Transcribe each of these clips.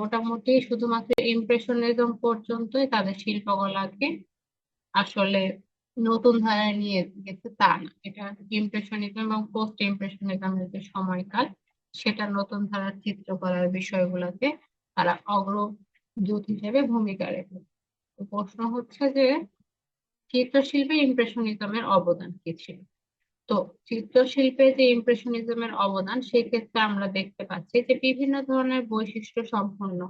মোটামুটি শুধুমাত্র ইমপ্রেশনিজম পর্যন্তই তাদের শিল্পকলাকে আসলে নতুন ধারায় নিয়ে গেছে তা না। এটা ইমপ্রেশনিজম এবং পোস্ট ইমপ্রেশনিজমের যে সময়কাল, সেটা নতুন ধারার চিত্রকলার বিষয়গুলোকে তারা অগ্রদূত হিসেবে ভূমিকা রেখে। প্রশ্ন হচ্ছে যে চিত্রশিল্পে ইমপ্রেশনিজমের অবদান কি ছিল? তো চিত্রশিল্পে যে ইমপ্রেশনিজমের অবদান, সেক্ষেত্রে আমরা দেখতে পাচ্ছি যে বিভিন্ন ধরনের বৈশিষ্ট্য সম্পন্ন।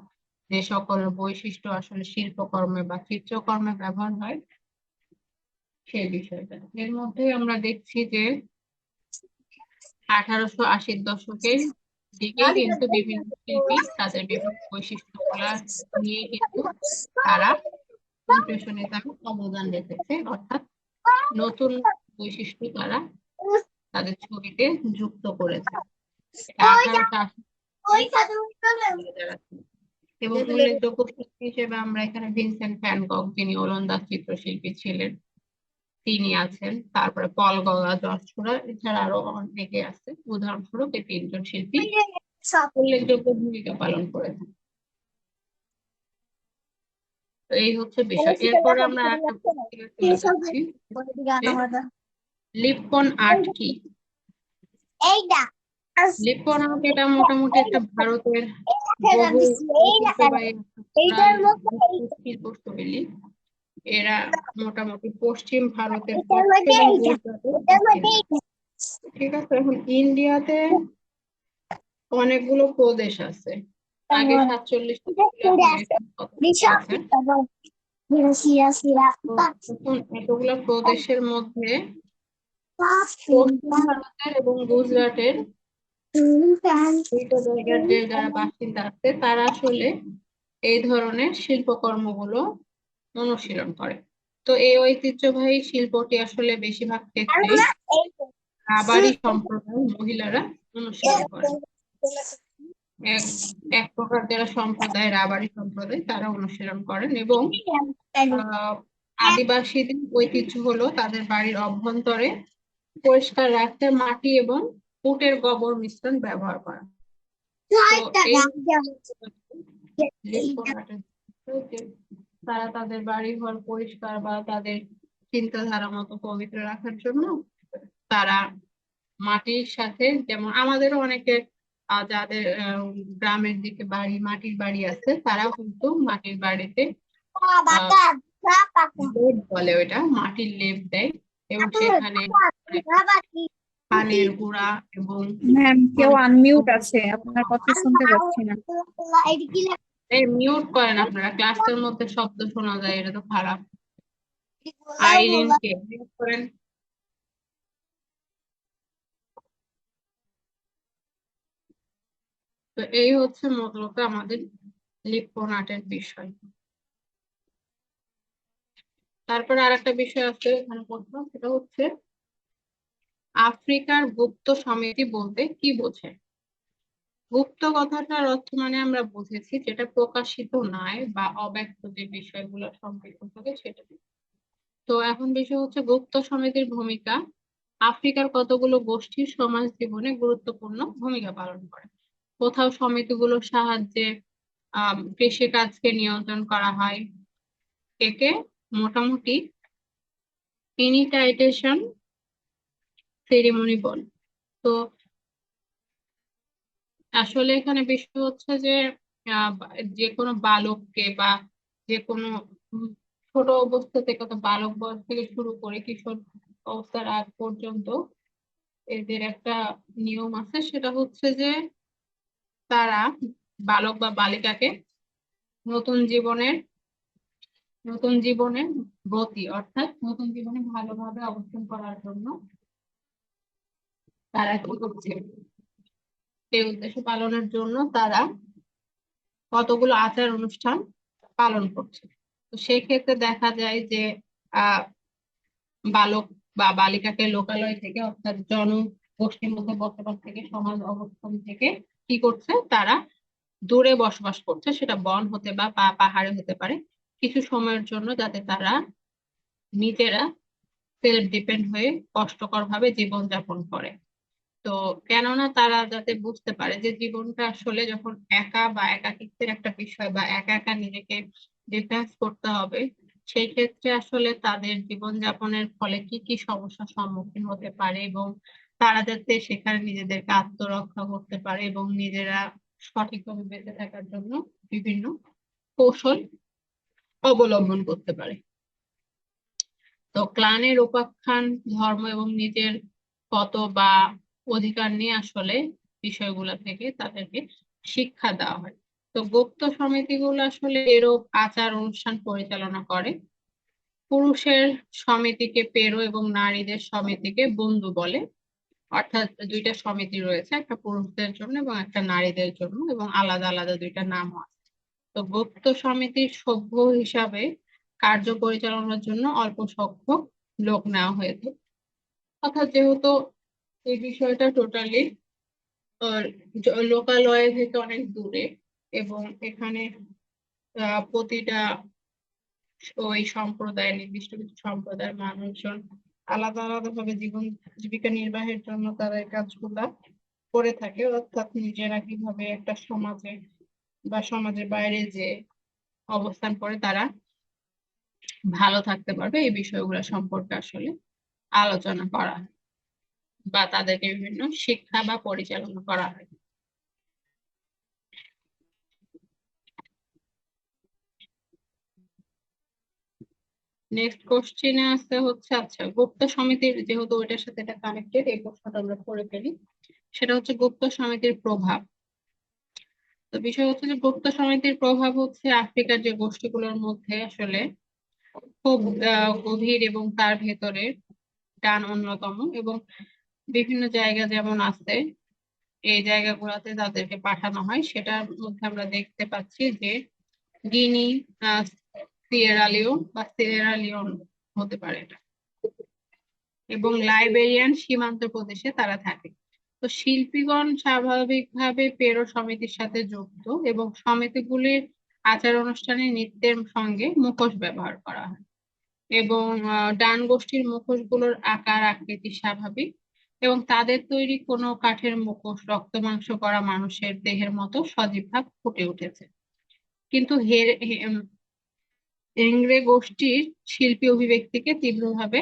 যে সকল বৈশিষ্ট্য আসলে শিল্পকর্মে বা চিত্রকর্মে ব্যবহার হয়, সেই বিষয়টা। এর মধ্যে আমরা দেখছি যে আঠারোশো আশির দশকের দিকে কিন্তু বিভিন্ন শিল্পী তাদের বিভিন্ন বৈশিষ্ট্যগুলা নিয়ে কিন্তু তারা ইমপ্রেশনিজমে অবদান রেখেছে। অর্থাৎ নতুন বৈশিষ্ট্য তারা তাদের ছবিতে যুক্ত করেছে। এবং উল্লেখযোগ্য শিল্পী হিসেবে আমরা এখানে ভিনসেন্ট গগ যিনি ওলন্দাজ চিত্রশিল্পী ছিলেন তিনি আছেন। তারপরে পল গগা জর্জছুড়া এছাড়া আরও অনেকে আছে। উদাহরণস্বরূপ এই তিনজন শিল্পী উল্লেখযোগ্য ভূমিকা পালন করেছেন। এই হচ্ছে বিষয়। এরপরে আমরা একটা লিপন আর্ট কি? এইটা। লিপন আর্ট এটা মোটামুটি একটা ভারতের এরা মোটামুটি পশ্চিম ভারতের ঠিক আছে এখন ইন্ডিয়াতে অনেকগুলো প্রদেশ আছে। আগে হ্যাঁ। সাতচল্লিশ এতগুলো প্রদেশের মধ্যে ভারতের এবং গুজরাটের যারা বাসিন্দা আছে, তারা আসলে এই ধরনের শিল্পকর্মগুলো অনুশীলন করে। তো এই ঐতিহ্যবাহী শিল্পটি আসলে বেশিরভাগ ক্ষেত্রে রাবারি সম্প্রদায়ের মহিলারা অনুশীলন করে। এক প্রকার যারা সম্প্রদায় রাবারি সম্প্রদায়, তারা অনুশীলন করেন এবং আদিবাসীদের ঐতিহ্য হলো তাদের বাড়ির অভ্যন্তরে পরিষ্কার রাখতে মাটি এবং উটের গোবর মিশ্রণ ব্যবহার করা। তারা তাদের বাড়ি ঘর পরিষ্কার বা তাদের চিন্তাধারা মতো পবিত্র রাখার জন্য তারা মাটির সাথে যেমন আমাদেরও অনেকে যাদের গ্রামের দিকে বাড়ি মাটির বাড়ি আছে তারাও কিন্তু মাটির বাড়িতে বলে ওটা মাটির লেপ দেয়। এবং সেখানে পানের গুঁড়া এবং ম্যাম কেউ আনমিউট আছে আপনার কথা শুনতে পাচ্ছি না এই মিউট করেন আপনারা ক্লাসের মধ্যে শব্দ শোনা যায় এটা তো খারাপ। আইরিনকে মিউট করেন। তো এই হচ্ছে মূলত আমাদের লিপ্পন আর্টের বিষয়। তারপরে আরেকটা বিষয় আছে এখানে প্রশ্ন, সেটা হচ্ছে আফ্রিকার গুপ্ত সমিতি বলতে কি বোঝে? গুপ্ত কথাটার অর্থ মানে আমরা বুঝেছি যেটা প্রকাশিত নয় বা অব্যক্ত যে বিষয়গুলো সম্পৃক্ত থাকে সেটা তো এখন বিষয় হচ্ছে গুপ্ত সমিতির ভূমিকা, আফ্রিকার কতগুলো গোষ্ঠীর সমাজ জীবনে গুরুত্বপূর্ণ ভূমিকা পালন করে? কোথাও সমিতিগুলোর সাহায্যে, আহ, কৃষিকাজকে নিয়ন্ত্রণ করা হয় একে মোটামুটি ইনিটাইটেশন সেরিমনি বল। তো আসলে এখানে বিষয় হচ্ছে যে যে কোনো বালককে বা যে কোনো ছোট অবস্থা থেকে বালক বয়স থেকে শুরু করে কিশোর অবস্থার আগ পর্যন্ত এদের একটা নিয়ম আছে, সেটা হচ্ছে যে তারা বালক বা বালিকাকে নতুন জীবনের নতুন জীবনের গতি, অর্থাৎ নতুন জীবনে ভালোভাবে অবস্থান করার জন্য তারা কি করছে? সেই উদ্দেশ্য পালনের জন্য তারা কতগুলো আচার অনুষ্ঠান পালন করছে। তো সেই ক্ষেত্রে দেখা যায় যে আহ বালক বা বালিকাকে লোকালয় থেকে, অর্থাৎ জনগোষ্ঠীর মধ্যে বসবাস থেকে, সমাজ অবস্থান থেকে কি করছে? তারা দূরে বসবাস করছে। সেটা বন হতে বা পাহাড়ে হতে পারে। কিছু সময়ের জন্য যাতে তারা নিজেরা সেলফ ডিপেন্ড হয়ে কষ্টকর ভাবে জীবনযাপন করে। তো কেননা তারা যাতে বুঝতে পারে যে জীবনটা আসলে যখন একা বা একাকিত্বের একটা বিষয় বা একা একা নিজেকে ডিফেন্স করতে হবে, সেই ক্ষেত্রে আসলে তাদের জীবনযাপনের ফলে কি কি সমস্যার সম্মুখীন হতে পারে এবং তারা যাতে সেখানে নিজেদেরকে আত্মরক্ষা করতে পারে এবং নিজেরা সঠিকভাবে বেঁচে থাকার জন্য বিভিন্ন কৌশল অবলম্বন করতে পারে। তো ক্লানের উপাখ্যান, ধর্ম এবং নিজের কত বা অধিকার নিয়ে আসলে বিষয়গুলো থেকে তাদেরকে শিক্ষা দেওয়া হয়। তো গুপ্ত সমিতিগুলো আসলে এরূপ আচার অনুষ্ঠান পরিচালনা করে। পুরুষের সমিতিকে পেরো এবং নারীদের সমিতিকে বন্ধু বলে। অর্থাৎ দুইটা সমিতি রয়েছে, একটা পুরুষদের জন্য এবং একটা নারীদের জন্য এবং আলাদা আলাদা দুইটা নাম আছে। তো গুপ্ত সমিতির সভ্য হিসাবে কার্য পরিচালনার জন্য অল্প সংখ্যক লোক নেওয়া হয়েছে। অর্থাৎ যেহেতু এই বিষয়টা টোটালি লোকালয় থেকে অনেক দূরে এবং এখানে প্রতিটা ওই সম্প্রদায়, নির্দিষ্ট কিছু সম্প্রদায়ের মানুষজন আলাদা আলাদা ভাবে জীবন, জীবিকা নির্বাহের জন্য তারা এই কাজগুলা করে থাকে। অর্থাৎ নিজেরা কীভাবে একটা সমাজে বা সমাজের বাইরে যে অবস্থান করে তারা ভালো থাকতে পারবে এই বিষয়গুলো সম্পর্কে আসলে আলোচনা করা হয় বা তাদেরকে বিভিন্ন শিক্ষা বা পরিচালনা করা হয়। নেক্সট কোশ্চেনে আছে হচ্ছে আচ্ছা গুপ্ত সমিতির যেহেতু ওইটার সাথে এটা কানেক্টেড এই প্রশ্নটা আমরা করে ফেলি। সেটা হচ্ছে গুপ্ত সমিতির প্রভাব। তো বিষয় হচ্ছে যে গুপ্ত সমিতির প্রভাব হচ্ছে আফ্রিকার যে গোষ্ঠীগুলোর মধ্যে আসলে খুব গভীর এবং তার ভেতরে টান অন্যতম এবং বিভিন্ন জায়গা যেমন আছে এই জায়গাগুলোতে তাদেরকে পাঠানো হয়। সেটার মধ্যে আমরা দেখতে পাচ্ছি যে গিনি আহ, সিয়েরা বা সিয়েরা লিওন হতে পারে এটা এবং লাইবেরিয়ান সীমান্ত প্রদেশে তারা থাকে। তো শিল্পীগণ স্বাভাবিকভাবে পেরো সমিতির সাথে যুক্ত এবং সমিতিগুলির আচার অনুষ্ঠানে নৃত্যের সঙ্গে মুখোশ ব্যবহার করা হয়। এবং ডান গোষ্ঠীর মুখোশগুলোর আকার, আকৃতি স্বাভাবিক এবং তাদের তৈরি কোনো কাঠের মুখোশ, রক্ত মাংস করা মানুষের দেহের মতো সজীব ভাব ফুটে উঠেছে। কিন্তু হের এংরে গোষ্ঠীর শিল্পী অভিব্যক্তিকে তীব্রভাবে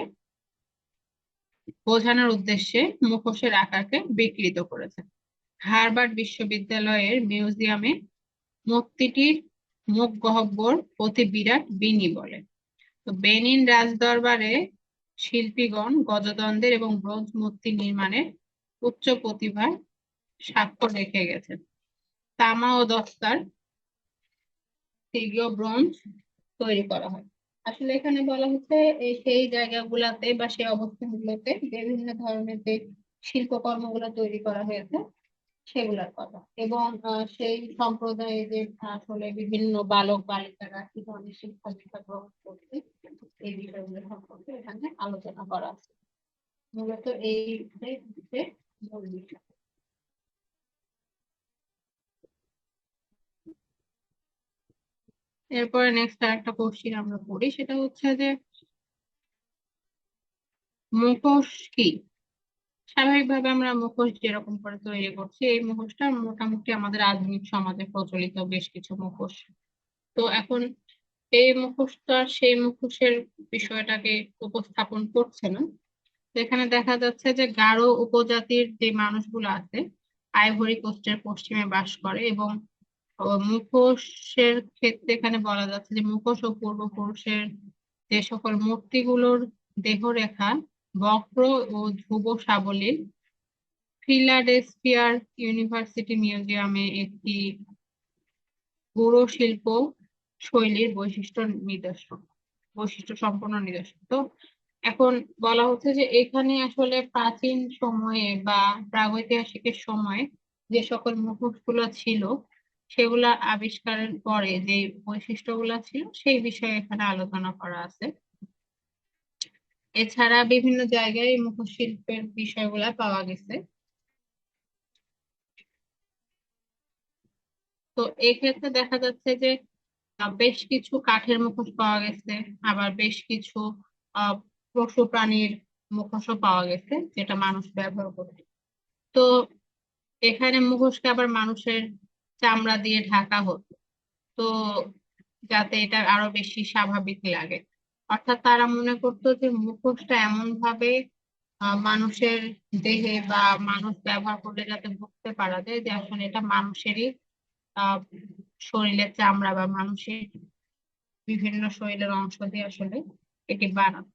বোঝানোর উদ্দেশ্যে মুখোশের আকারকে বিকৃত করেছে। হার্ভার্ড বিশ্ববিদ্যালয়ের মিউজিয়ামে মূর্তিটির মুখ গহ্বর অতি বিরাট বিনি বলে। তো বেনিন রাজদরবারে শিল্পীগণ গজদণ্ডের এবং ব্রোঞ্জ মূর্তি নির্মাণের উচ্চ প্রতিভার স্বাক্ষর রেখে গেছেন তামা ও দস্তার ব্রোঞ্জ তৈরি করা হয়। আসলে এখানে বলা হচ্ছে সেই জায়গাগুলাতে বা সেই অবস্থানগুলোতে বিভিন্ন ধরনের যে শিল্পকর্মগুলো তৈরি করা হয়েছে, সেগুলোর কথা। এবং সেই সম্প্রদায়ে যে, আসলে বিভিন্ন বালক বালিকারা কি ধরনের শিক্ষা দীক্ষা গ্রহণ করছে, এই বিষয়গুলো সম্পর্কে এখানে আলোচনা করা আছে। মূলত এই মূল বিষয়। এরপরে নেক্সট আরেকটা কোশ্চিন আমরা পড়ি, সেটা হচ্ছে যে মুখোশ কি? স্বাভাবিকভাবে আমরা মুখোশ যেরকম করে তৈরি করছি, এই মুখোশটা মোটামুটি আমাদের আধুনিক সমাজে প্রচলিত বেশ কিছু মুখোশ। তো এখন এই মুখোশটা, সেই মুখোশের বিষয়টাকে উপস্থাপন করছে না। এখানে দেখা যাচ্ছে যে গারো উপজাতির যে মানুষগুলো আছে আইভরি কোস্টের পশ্চিমে বাস করে এবং মুখোশের ক্ষেত্রে এখানে বলা যাচ্ছে যে মুখোশ ও পূর্বপুরুষের যে সকল মূর্তিগুলোর দেহরেখা, বক্র ও ধ্রুব সাবলীল, ফিলাডেলফিয়ার ইউনিভার্সিটি মিউজিয়ামে একটি গুঁড়ো শিল্প শৈলীর বৈশিষ্ট্য নিদর্শন, বৈশিষ্ট্য সম্পন্ন নিদর্শন। তো এখন বলা হচ্ছে যে এখানে আসলে প্রাচীন সময়ে বা প্রাগৈতিহাসিকের সময়ে যে সকল মুখোশগুলো ছিল সেগুলা আবিষ্কারের পরে যে বৈশিষ্ট্যগুলো ছিল, সেই বিষয়ে এখানে আলোচনা করা আছে। এছাড়া বিভিন্ন জায়গায় মুখোশ শিল্পের বিষয়গুলা পাওয়া গেছে। তো এক্ষেত্রে দেখা যাচ্ছে যে বেশ কিছু কাঠের মুখোশ পাওয়া গেছে, আবার বেশ কিছু পশু প্রাণীর মুখোশও পাওয়া গেছে, যেটা মানুষ ব্যবহার করে। তো এখানে মুখোশকে আবার মানুষের চামড়া দিয়ে ঢাকা হতো। তো যাতে এটা আরও বেশি স্বাভাবিক লাগে। অর্থাৎ তারা মনে করতো যে মুখোশটা এমন ভাবে মানুষের দেহে বা মানুষ ব্যবহার করলে যাতে বুঝতে পারা যায় যে আসলে এটা মানুষেরই শরীরের চামড়া বা মানুষের বিভিন্ন শরীরের অংশ দিয়ে আসলে এটি বানানো।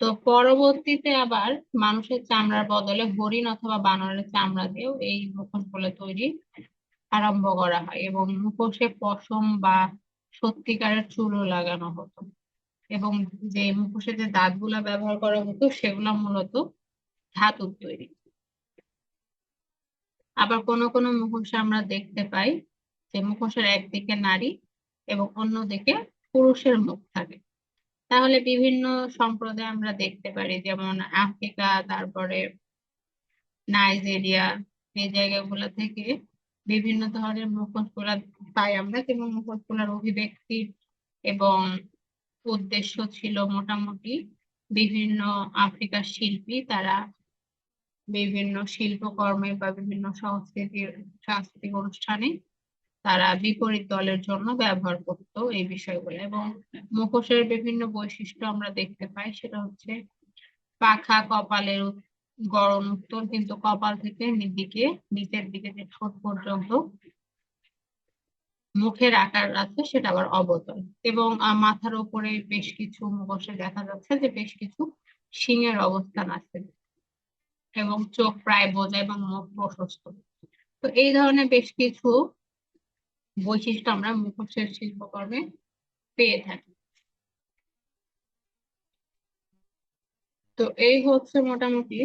তো পরবর্তীতে আবার মানুষের চামড়ার বদলে হরিণ অথবা বানরের চামড়া দিয়েও এই মুখোশগুলো তৈরি আরম্ভ করা হয় এবং মুখোশে পশম বা সত্যিকারের চুলও লাগানো হতো। এবং যে মুখোশে যে দাঁতগুলা ব্যবহার করা হতো, সেগুলো মূলত ধাতুর তৈরি। আবার কোন কোনো মুখোশে আমরা দেখতে পাই যে মুখোশের একদিকে নারী এবং অন্যদিকে পুরুষের মুখ থাকে। তাহলে বিভিন্ন সম্প্রদায় আমরা দেখতে পারি, যেমন আফ্রিকা, তারপরে নাইজেরিয়া, এই জায়গাগুলো থেকে বিভিন্ন ধরনের মুখোশগুলা পাই আমরা। এবং মুখোশগুলার অভিব্যক্তি এবং উদ্দেশ্য ছিল মোটামুটি বিভিন্ন আফ্রিকার শিল্পী। তারা বিভিন্ন শিল্পকর্মে বা বিভিন্ন সংস্কৃতির সাংস্কৃতিক অনুষ্ঠানে তারা বিপরীত দলের জন্য ব্যবহার করতো এই বিষয়গুলো। এবং মুখোশের বিভিন্ন বৈশিষ্ট্য আমরা দেখতে পাই। সেটা হচ্ছে পাখা কপালের গড়ন উত্তর কিন্তু কপাল থেকে দিকে, নিচের দিকে যে ঠোঁট পর্যন্ত মুখের আকার আছে, সেটা আবার অবতল। এবং মাথার উপরে বেশ কিছু মুখোশে দেখা যাচ্ছে যে বেশ কিছু শিঙের অবস্থান আছে এবং চোখ প্রায় বোঝা এবং মুখ প্রশস্ত। তো এই ধরনের বেশ কিছু বৈশিষ্ট্য আমরা মুখোশের শিল্পকর্মে পেয়ে থাকি। তো এই হচ্ছে মোটামুটি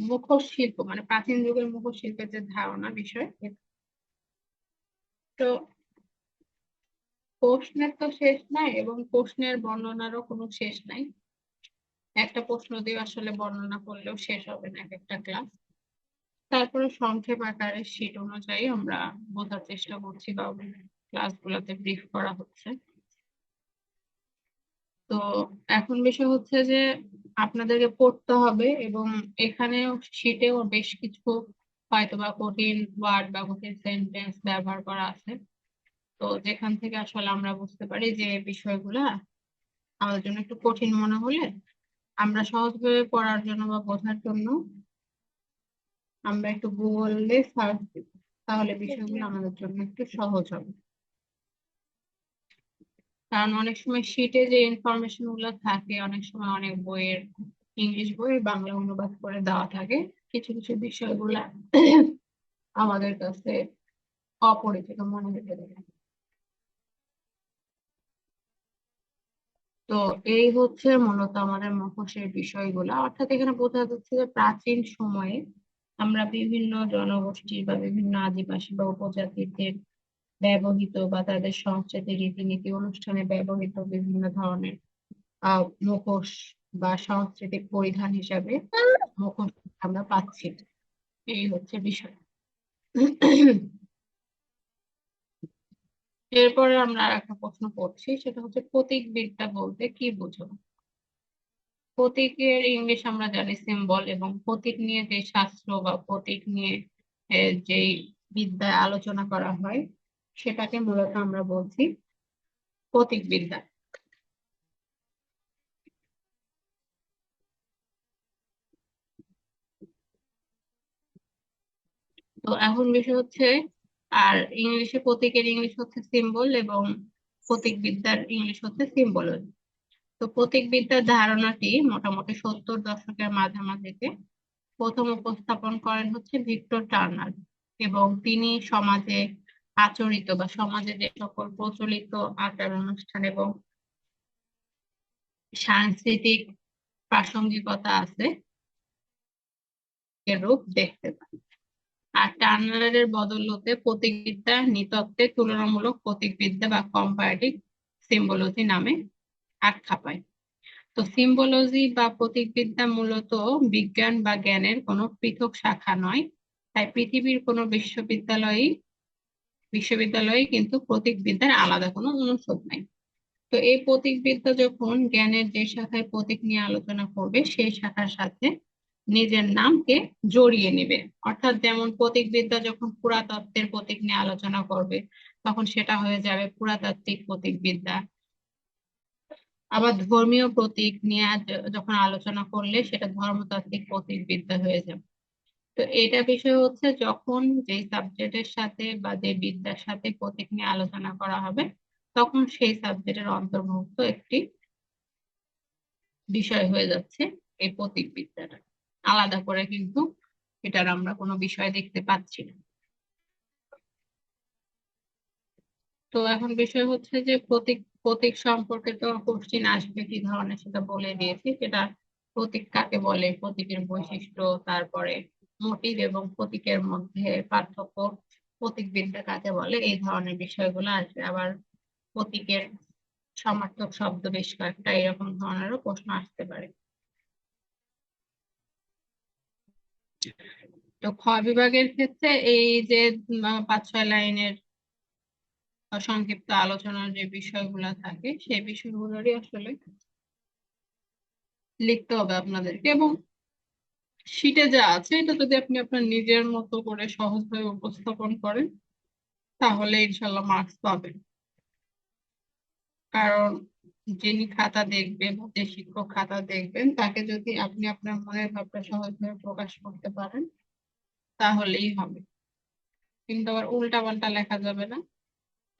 মুখোশ শিল্প মানে প্রাচীন যুগের মুখোশ শিল্পের যে ধারণা বিষয় তো প্রশ্নের তো শেষ নাই এবং প্রশ্নের বর্ণনারও কোনো শেষ নাই। একটা প্রশ্ন দিয়ে আসলে বর্ণনা করলেও শেষ হবে না এক একটা ক্লাস। তারপরে সংক্ষেপ আকারে শীট অনুযায়ী আমরা বোঝার চেষ্টা করছি বা ক্লাস ক্লাসগুলোতে ব্রিফ করা হচ্ছে। তো এখন বিষয় হচ্ছে যে আপনাদেরকে পড়তে হবে এবং এখানেও শীটেও বেশ কিছু হয়তো বা কঠিন ওয়ার্ড বা কঠিন সেন্টেন্স ব্যবহার করা আছে। তো যেখান থেকে আসলে আমরা বুঝতে পারি যে বিষয়গুলা আমাদের জন্য একটু কঠিন মনে হলে আমরা সহজভাবে পড়ার জন্য বা বোঝার জন্য আমরা একটু গুগলে সার্চ দিব। তাহলে বিষয়গুলো আমাদের জন্য একটু সহজ হবে। কারণ অনেক সময় শীটে যে ইনফরমেশনগুলো থাকে, অনেক সময় অনেক বইয়ের ইংলিশ বইয়ের বাংলা অনুবাদ করে দেওয়া থাকে। কিছু কিছু বিষয়গুলা আমাদের কাছে অপরিচিত, মনে হতে পারে তো এই হচ্ছে মূলত আমাদের মুখোশের বিষয়গুলা। অর্থাৎ এখানে বোঝা যাচ্ছে যে প্রাচীন সময়ে আমরা বিভিন্ন জনগোষ্ঠী বা বিভিন্ন আদিবাসী বা উপজাতিদের ব্যবহৃত বা তাদের সংস্কৃতি রীতিনীতি অনুষ্ঠানে ব্যবহৃত বিভিন্ন ধরনের আহ মুখোশ বা সাংস্কৃতিক পরিধান হিসাবে মুখোশ আমরা পাচ্ছি। এই হচ্ছে বিষয়। এরপরে আমরা আর একটা প্রশ্ন করছি, সেটা হচ্ছে প্রতীক বিদ্যা বলতে কি বোঝো? প্রতীকের ইংলিশ আমরা জানি সিম্বল এবং প্রতীক নিয়ে যে শাস্ত্র বা প্রতীক নিয়ে যেই বিদ্যায় আলোচনা করা হয় সেটাকে মূলত আমরা বলছি প্রতীকবিদ্যা। তো এখন বিষয় হচ্ছে, আর ইংলিশে প্রতীকের ইংলিশ হচ্ছে সিম্বল এবং প্রতীকবিদ্যার ইংলিশ হচ্ছে সিম্বলজি তো প্রতীকবিদ্যার ধারণাটি মোটামুটি সত্তর দশকের মাঝামাঝিতে প্রথম উপস্থাপন করেন হচ্ছে ভিক্টর টার্নার এবং তিনি সমাজে আচরিত বা সমাজে যে সকল প্রচলিত আচার অনুষ্ঠান এবং সাংস্কৃতিক প্রাসঙ্গিকতা আছে রূপ দেখতে পান আর টার্নারের বদলতে প্রতীকবিদ্যা নৃতত্ত্বে তুলনামূলক প্রতীকবিদ্যা বা কম্পারেটিভ সিম্বোলজি নামে আখ্যা পায়। তো সিম্বোলজি বা প্রতীকবিদ্যা মূলত বিজ্ঞান বা জ্ঞানের কোনো পৃথক শাখা নয়, তাই পৃথিবীর কোনো বিশ্ববিদ্যালয়ে বিশ্ববিদ্যালয়ে কিন্তু প্রতীক বিদ্যার আলাদা কোনো অনুষদ নাই। তো এই প্রতীক বিদ্যা যখন জ্ঞানের যে শাখায় প্রতীক নিয়ে আলোচনা করবে সেই শাখার সাথে নিজের নামকে জড়িয়ে নেবে। অর্থাৎ যেমন প্রতীকবিদ্যা যখন পুরাতত্ত্বের প্রতীক নিয়ে আলোচনা করবে, তখন সেটা হয়ে যাবে পুরাতাত্ত্বিক প্রতীক বিদ্যা আবার ধর্মীয় প্রতীক নিয়ে যখন আলোচনা করলে, সেটা ধর্মতাত্ত্বিক প্রতীক বিদ্যা হয়ে যাবে। তো এটা বিষয় হচ্ছে যখন যে সাবজেক্টের সাথে বা যে বিদ্যার সাথে প্রতীক নিয়ে আলোচনা করা হবে, তখন সেই সাবজেক্টের অন্তর্ভুক্ত একটি বিষয় হয়ে যাচ্ছে এই প্রতীক বিদ্যাটা। আলাদা করে কিন্তু এটার আমরা কোনো বিষয় দেখতে পাচ্ছি না। তো এখন বিষয় হচ্ছে যে প্রতীক প্রতীক সম্পর্কে তো কোশ্চিন আসবে কি ধরনের সেটা বলে দিয়েছি। সেটা প্রতীক কাকে বলে? প্রতীকের বৈশিষ্ট্য, তারপরে মোটিভ এবং প্রতীকের মধ্যে পার্থক্য প্রতীক বিদ্যা কাকে বলে? এই ধরনের বিষয়গুলো আসবে। আবার প্রতীকের সমার্থক শব্দ বেশ কয়েকটা এরকম ধরনেরও প্রশ্ন আসতে পারে। তো খ বিভাগের ক্ষেত্রে এই যে পাঁচ, ছয় লাইনের সংক্ষিপ্ত আলোচনার যে বিষয়গুলো থাকে সেই বিষয়গুলোরই আসলে লিখতে হবে আপনাদেরকে। এবং শীটে যা আছে এটা যদি আপনি আপনার নিজের মতো করে সহজভাবে উপস্থাপন করেন, তাহলে ইনশাল্লাহ মার্কস পাবেন। কারণ যিনি খাতা দেখবেন, যে শিক্ষক খাতা দেখবেন, তাকে যদি আপনি আপনার মনের ভাবটা সহজভাবে প্রকাশ করতে পারেন, তাহলেই হবে। কিন্তু আবার উল্টা পাল্টা লেখা যাবে না।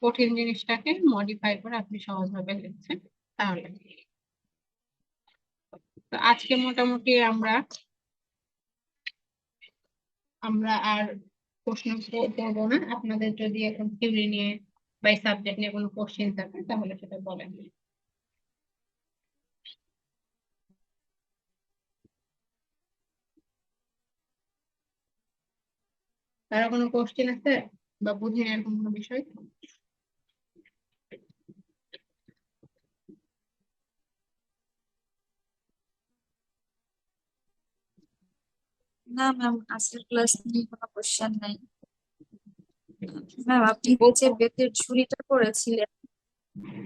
কঠিন জিনিসটাকে মডিফাই করে আপনি সহজভাবে লিখছেন, তাহলে। আজকে মোটামুটি আমরা আমরা আর প্রশ্ন করব না। আপনাদের যদি এখন থিওরি নিয়ে বা সাবজেক্ট নিয়ে কোনো কোশ্চেন থাকে, তাহলে সেটা বলেন। কারও কোনো কোশ্চেন আছে? বা বুঝেন এরকম কোনো বিষয়? না ম্যাম আজকের ক্লাস নিয়ে কোনো কোশ্চেন নাই। ম্যাম আপনি যে বেতের ঝুড়িটা করেছিলেন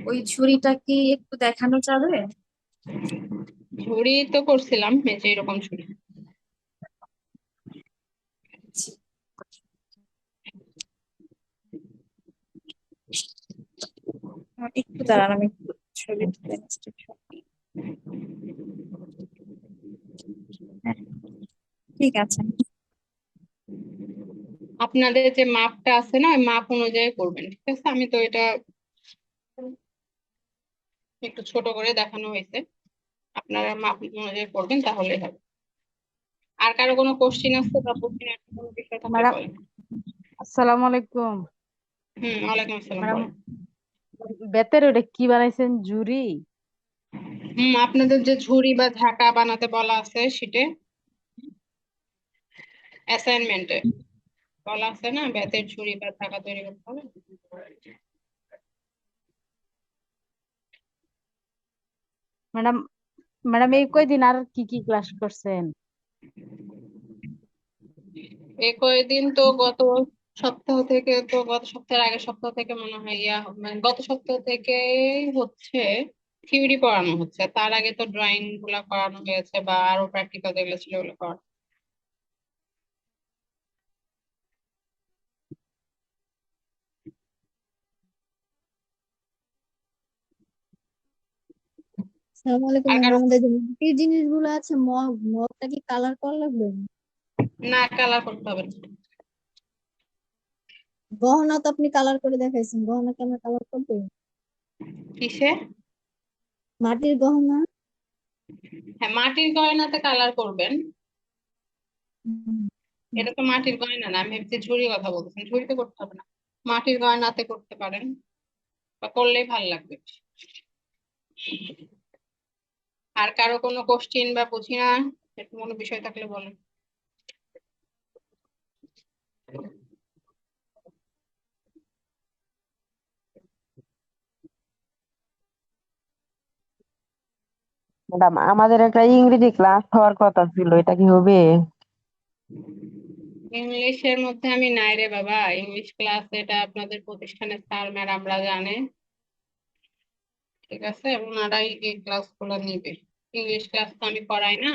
ওই ঝুড়িটা কি একটু দেখানো যাবে? ঝুড়ি তো করছিলাম যে এরকম ঝুড়ি। একটু দাঁড়ান আমি ছবি ঠিক আছে। আপনাদের যে মাপটা আছে না ওই মাপ অনুযায়ী করবেন ঠিক আছে? আমি তো এটা একটু ছোট করে দেখানো হয়েছে। আপনারা মাপ অনুযায়ী করবেন তাহলে হবে। আর কারও কোনো কোশ্চিন আছে বা কোশ্চিনের কোনো বিষয় থাকলে আসসালামু আলাইকুম। হুম ওয়ালাইকুম আসসালাম বেতের ওটা কি বানাইছেন জুরি হুম আপনাদের যে ঝুড়ি বা ঝাঁকা বানাতে বলা আছে সেটা অ্যাসাইনমেন্টে বলা আছে না? বেতের ঝুড়ি বা ঝাঁকা তৈরি করতে হবে? ম্যাডাম ম্যাডাম এই কয়দিন আর কি কি ক্লাস করছেন? এই কয়েকদিন তো গত সপ্তাহ থেকে তো গত সপ্তাহের আগের সপ্তাহ থেকে মনে হয় ইয়া মানে গত সপ্তাহ থেকে হচ্ছে থিওরি পড়ানো হচ্ছে। তার আগে তো ড্রয়িংগুলা করানো হয়েছে বা আরও প্র্যাকটিক্যাল যেগুলো ছিল ওগুলো করানো আসসালামু আলাইকুম আর ম্যাম কারও আমাদের যে মাটির জিনিসগুলো আছে মগ মগটা কি কালার করা লাগবে? না কালার করতে হবে না। গহনা তো আপনি কালার করে দেখাইছেন গহনা কি আমরা কালার করব? কিসে? মাটির গহনা? হ্যাঁ মাটির গয়নাতে কালার করবেন। এটা তো মাটির গয়না না আমি ভেবেছি ঝুড়ি কথা বলতেছেন ঝুড়িতে করতে হবে না। মাটির গয়নাতে করতে পারেন বা করলেই ভালো লাগবে। আর কারও কোনো কোশ্চিন বা বুঝি না এরকম কোনো বিষয় থাকলে বলেন। ম্যাডাম আমাদের একটা ইংরেজি ক্লাস হওয়ার কথা ছিল এটা কি হবে? ইংলিশের মধ্যে আমি নাই রে বাবা। ইংলিশ ক্লাস এটা আপনাদের প্রতিষ্ঠানের স্যার ম্যাডামরা জানে। ঠিক আছে? ওনারাই এই ক্লাসগুলো নিবে। ইংলিশ ক্লাস তো আমি করাই না।